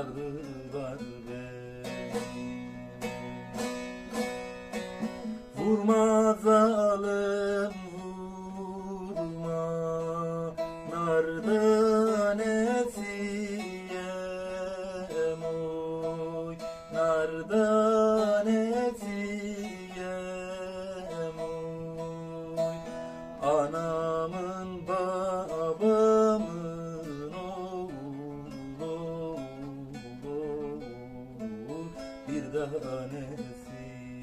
oğul Bir tanesi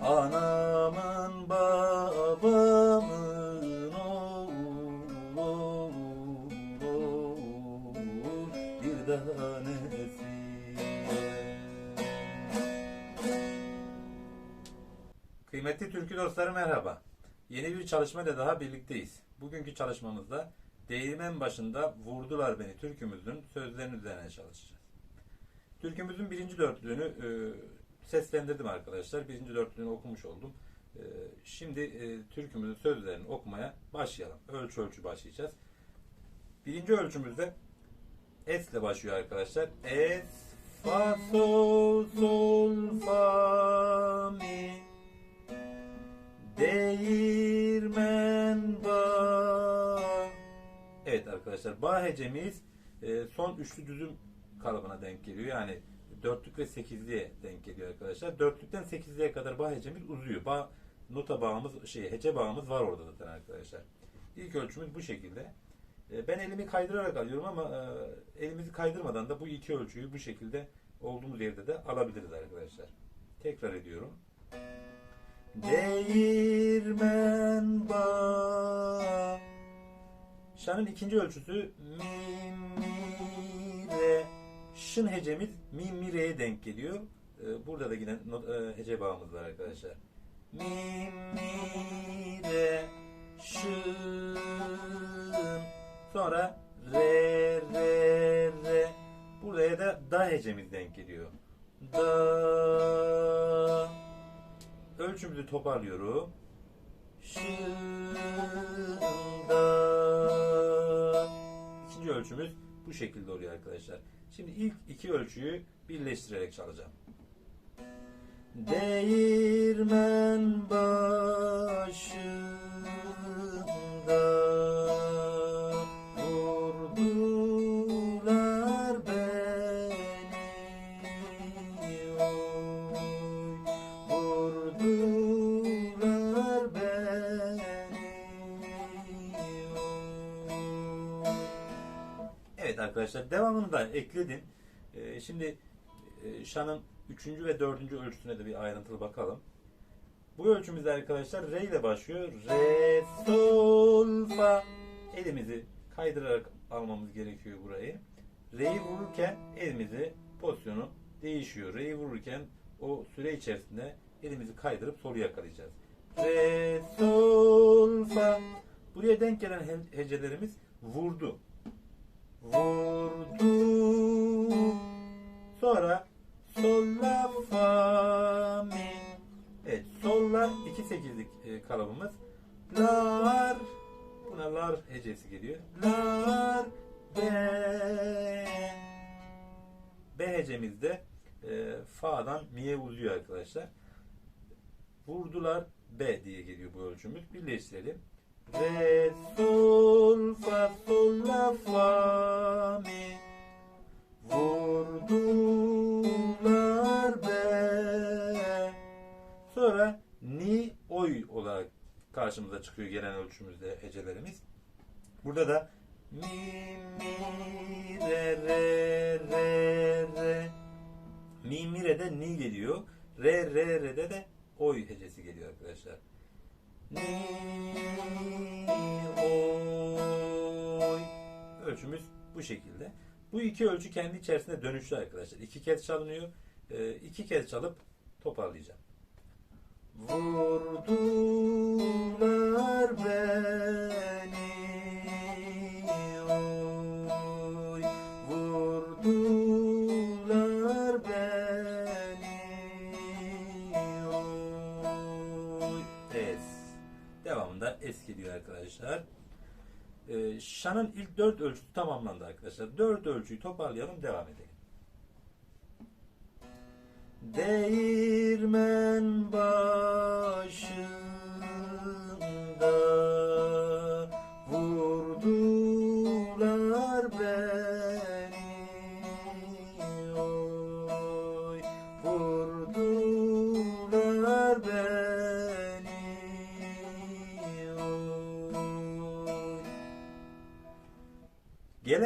Anamın babamın oğul bir tanesi Kıymetli türkü dostları merhaba. Yeni bir çalışmayla daha birlikteyiz. Bugünkü çalışmamızda Değirmen başında vurdular beni türkümüzün sözlerinin üzerine çalışacağız. Türkümüzün birinci dörtlüğünü e, seslendirdim arkadaşlar. Birinci dörtlüğünü okumuş oldum. E, şimdi e, türkümüzün sözlerini okumaya başlayalım. Ölçü ölçü başlayacağız. Birinci ölçümüzde Es ile başlıyor arkadaşlar. Es, fa, sol, sol, fa, mi. Değirmen bağ. Evet arkadaşlar bağ hecemiz e, son üçlü düzüm kalıbına denk geliyor. Yani dörtlük ve sekizliğe denk geliyor arkadaşlar. Dörtlükten sekizliğe kadar bağ hecemiz uzuyor. Bağ, nota bağımız, şey, hece bağımız var orada zaten arkadaşlar. İlk ölçümüz bu şekilde. E, ben elimi kaydırarak alıyorum ama e, elimizi kaydırmadan da bu iki ölçüyü bu şekilde olduğumuz yerde de alabiliriz arkadaşlar. Tekrar ediyorum. Değirmen bağ Şanın ikinci ölçüsü mi mi re. Şın hecemiz mi mi re'ye denk geliyor. Ee, burada da yine e, hece bağımız var arkadaşlar. Mi mi re şın. Sonra re re re. Buraya da da hecemiz denk geliyor. Da ölçümüzü toparlıyorum. Şında. İkinci ölçümüz bu şekilde oluyor arkadaşlar. Şimdi ilk iki ölçüyü birleştirerek çalacağım. Değirmen başında arkadaşlar devamını da ekledim. Ee, şimdi e, şanın üçüncü ve dördüncü ölçüsüne de bir ayrıntılı bakalım. Bu ölçümüzde arkadaşlar re ile başlıyor. Re, sol, fa. Elimizi kaydırarak almamız gerekiyor burayı. Re'yi vururken elimizi pozisyonu değişiyor. Re'yi vururken o süre içerisinde elimizi kaydırıp solu yakalayacağız. Re, sol, fa. Buraya denk gelen he- hecelerimiz vurdu. Vurdu. Sonra sol la fa mi. Evet sol la 2 sekizlik e, kalıbımız. Lar buna lar hecesi geliyor. Lar be B hecemizde e, fa'dan mi'ye uzuyor arkadaşlar. Vurdular B diye geliyor bu ölçümüz. Birleştirelim. Re, sol, fa, sol. Vurdular be. Sonra ni, oy olarak karşımıza çıkıyor gelen ölçümüzde hecelerimiz. Burada da mi, mi, re, re, re, re. Mi, mi, re'de ni geliyor. Re, re, re'de de oy hecesi geliyor arkadaşlar. Ni, oy. Ölçümüz bu şekilde. Bu iki ölçü kendi içerisinde dönüşlü arkadaşlar. İki kez çalınıyor. Ee, iki kez çalıp toparlayacağım. Vurdular beni Ee, Şan'ın ilk dört ölçüsü tamamlandı arkadaşlar. Dört ölçüyü toparlayalım devam edelim. Değirmen başında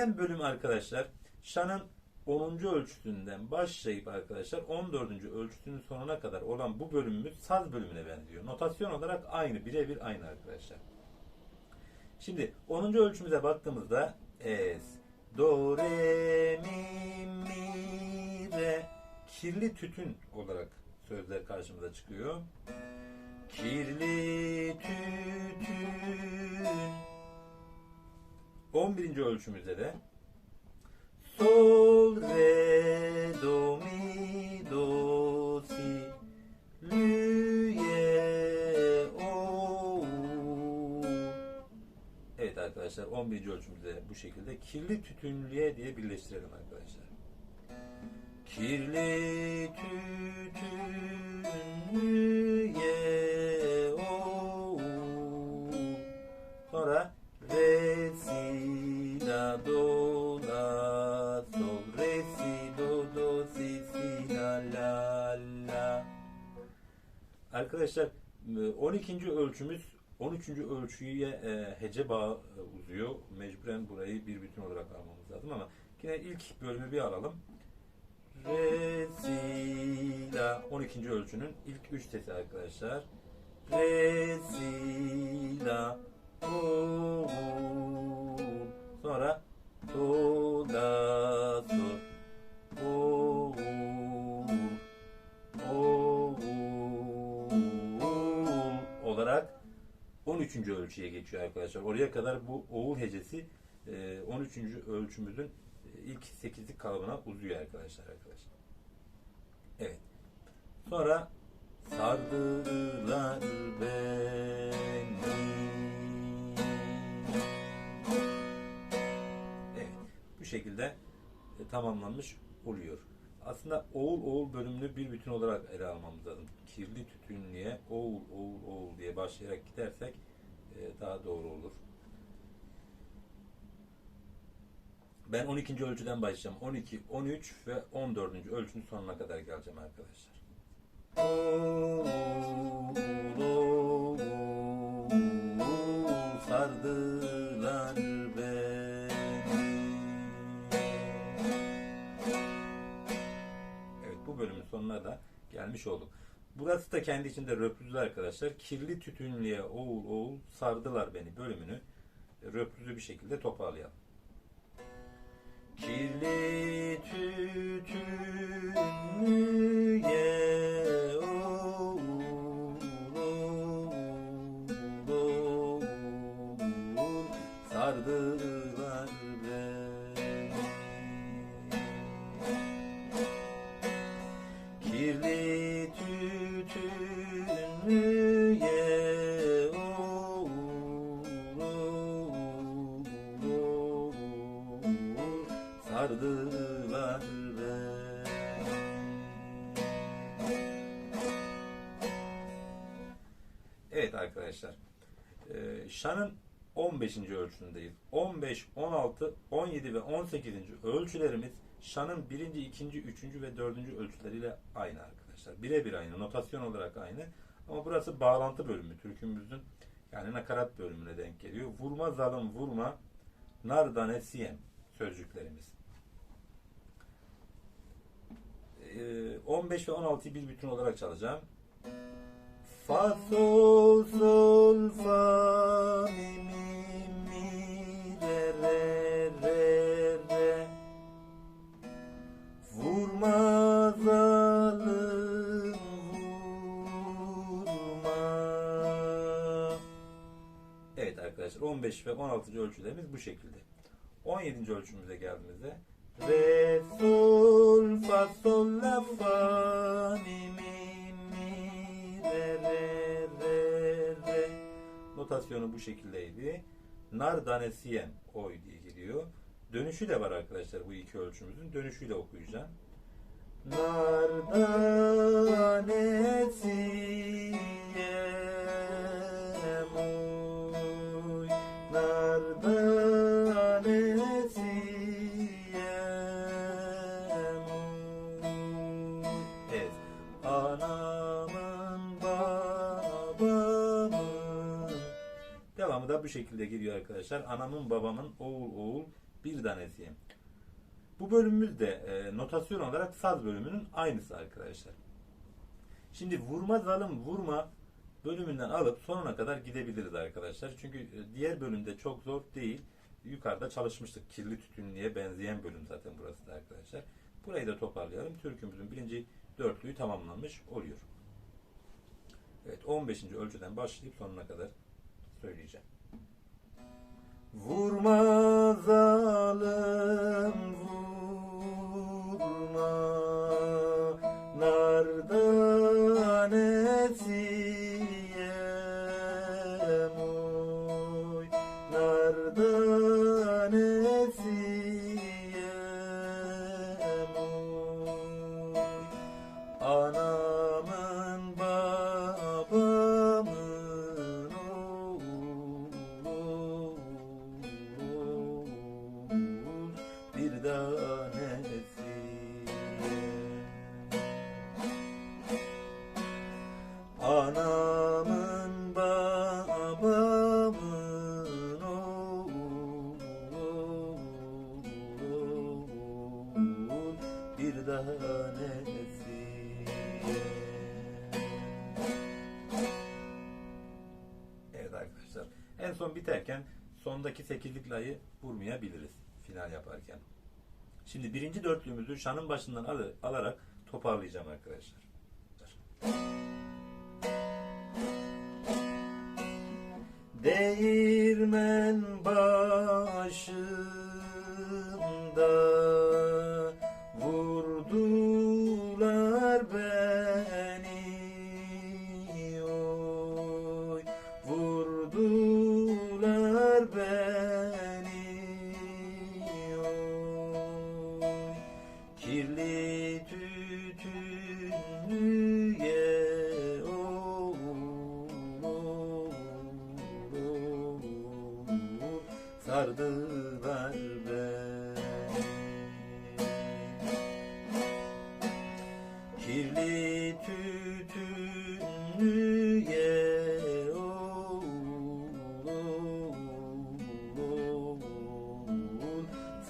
Gelen bölüm arkadaşlar Şan'ın 10. ölçüsünden başlayıp arkadaşlar 14. ölçüsünün sonuna kadar olan bu bölümümüz saz bölümüne benziyor. Notasyon olarak aynı, birebir aynı arkadaşlar. Şimdi 10. ölçümüze baktığımızda es, do, re, mi, mi, re kirli tütün olarak sözler karşımıza çıkıyor. Kirli tütün 11. ölçümüzde de Sol, re, do, mi, do, si, lü, ye, o. Evet arkadaşlar 11. ölçümüzde bu şekilde kirli tütünlüye diye birleştirelim arkadaşlar. Kirli tütünlüye Arkadaşlar 12. ölçümüz 13. ölçüye e, hece bağı e, uzuyor. Mecburen burayı bir bütün olarak almamız lazım ama yine ilk bölümü bir alalım. Re, si, la 12. ölçünün ilk üç sesi arkadaşlar. Re, si, la. Sonra do, la, 13. ölçüye geçiyor arkadaşlar. Oraya kadar bu oğul hecesi e, 13. ölçümüzün e, ilk 8'lik kalıbına uzuyor arkadaşlar arkadaşlar. Evet. Sonra sardılar beni. Evet. Bu şekilde e, tamamlanmış oluyor. Aslında oğul oğul bölümünü bir bütün olarak ele almamız lazım. Kirli tütünlüğe oğul oğul oğul diye başlayarak gidersek e, daha doğru olur. Ben 12. ölçüden başlayacağım. 12, 13 ve 14. ölçünün sonuna kadar geleceğim arkadaşlar. Sardılar beni. Evet bu bölümün sonuna da gelmiş olduk. Burası da kendi içinde röpüzlü arkadaşlar. Kirli tütünlüğe oğul oğul sardılar beni bölümünü röpüzlü bir şekilde toparlayalım. Kirli tütünlüğe oğul 15. ölçüsündeyiz. 15, 16, 17 ve 18. ölçülerimiz Şan'ın 1. 2. 3. ve 4. ölçüleriyle aynı arkadaşlar. Birebir aynı. Notasyon olarak aynı. Ama burası bağlantı bölümü. Türkümüzün yani nakarat bölümüne denk geliyor. Vurma zalim vurma nardane siyem sözcüklerimiz. Ee, 15 ve 16'yı bir bütün olarak çalacağım. Fa sol sol fa mi mi 15 ve 16. ölçülerimiz bu şekilde. 17. ölçümüze geldiğimizde Re sol fa sol la fa mi mi mi re re re re Notasyonu bu şekildeydi. Nar danesiyem oy diye geliyor. Dönüşü de var arkadaşlar bu iki ölçümüzün. Dönüşüyle okuyacağım. Nar danesiyem şekilde geliyor arkadaşlar. Anamın babamın oğul oğul bir tanesiyim. Bu bölümümüz de e, notasyon olarak saz bölümünün aynısı arkadaşlar. Şimdi vurma zalim vurma bölümünden alıp sonuna kadar gidebiliriz arkadaşlar. Çünkü e, diğer bölümde çok zor değil. Yukarıda çalışmıştık. Kirli tütünlüğe benzeyen bölüm zaten burası da arkadaşlar. Burayı da toparlayalım. Türkümüzün birinci dörtlüğü tamamlanmış oluyor. Evet 15. ölçüden başlayıp sonuna kadar söyleyeceğim. Vurma zalim vurma. Nardan esiyem oy? Nardan esiyem Evet arkadaşlar. En son biterken sondaki sekizlik layı vurmayabiliriz final yaparken. Şimdi birinci dörtlüğümüzü şanın başından al- alarak toparlayacağım arkadaşlar. Değirmen başında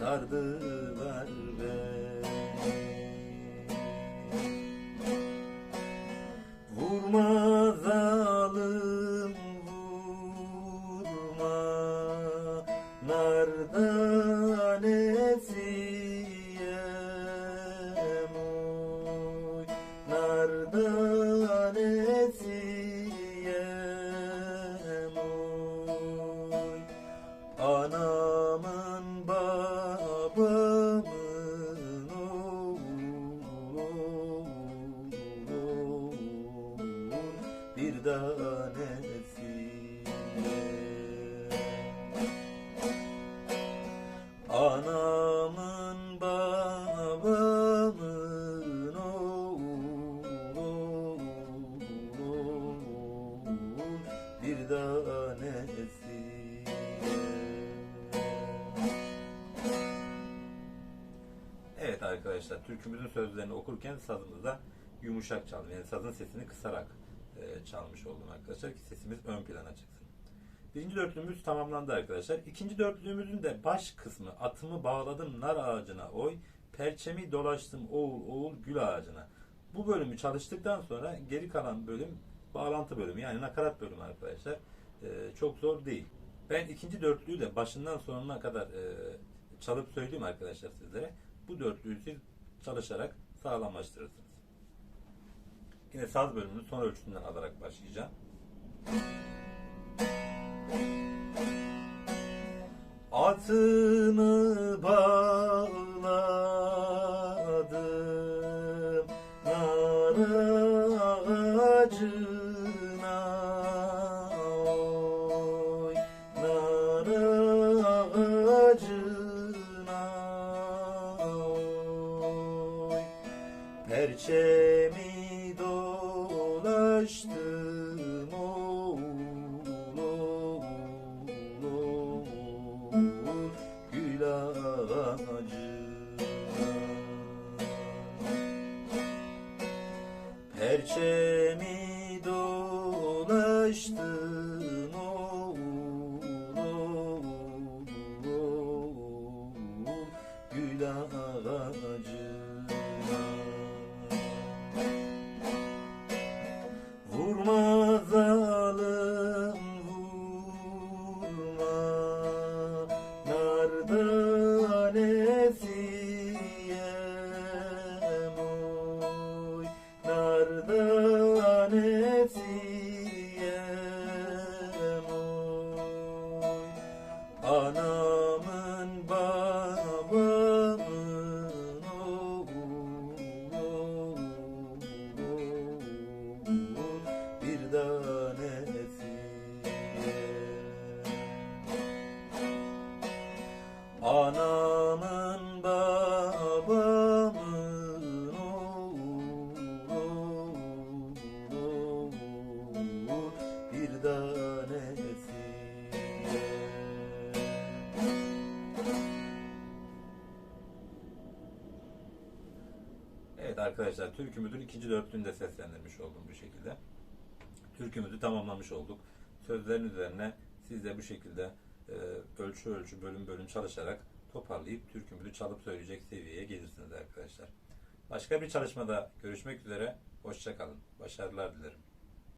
sardılar bir tanesi Anamın babamın oğlu bir tanesi Evet arkadaşlar türkümüzün sözlerini okurken sazımızda yumuşak çaldım. Yani sazın sesini kısarak e, çalmış oldum arkadaşlar ki sesimiz ön plana çıksın. Birinci dörtlüğümüz tamamlandı arkadaşlar. İkinci dörtlüğümüzün de baş kısmı atımı bağladım nar ağacına oy, perçemi dolaştım oğul oğul gül ağacına. Bu bölümü çalıştıktan sonra geri kalan bölüm bağlantı bölümü yani nakarat bölümü arkadaşlar. Ee, çok zor değil. Ben ikinci dörtlüyü de başından sonuna kadar e, çalıp söyleyeyim arkadaşlar sizlere. Bu dörtlüyü siz çalışarak sağlamlaştırırsınız. Yine saz bölümünü son ölçüsünden alarak başlayacağım. Atımı fazer. Arkadaşlar türkümüzün ikinci dörtlüğünü de seslendirmiş oldum bu şekilde. Türkümüzü tamamlamış olduk. Sözlerin üzerine siz de bu şekilde e, ölçü ölçü bölüm bölüm çalışarak toparlayıp türkümüzü çalıp söyleyecek seviyeye gelirsiniz arkadaşlar. Başka bir çalışmada görüşmek üzere. Hoşçakalın. Başarılar dilerim.